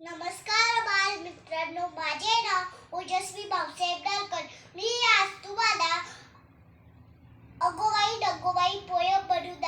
नमस्कार बाल मित्रांनो, माझे नाव ओजस्वी भाऊसाहेब डालकर मी आज तुम्हाला अगोबाई डगोबाई पोयम बनवून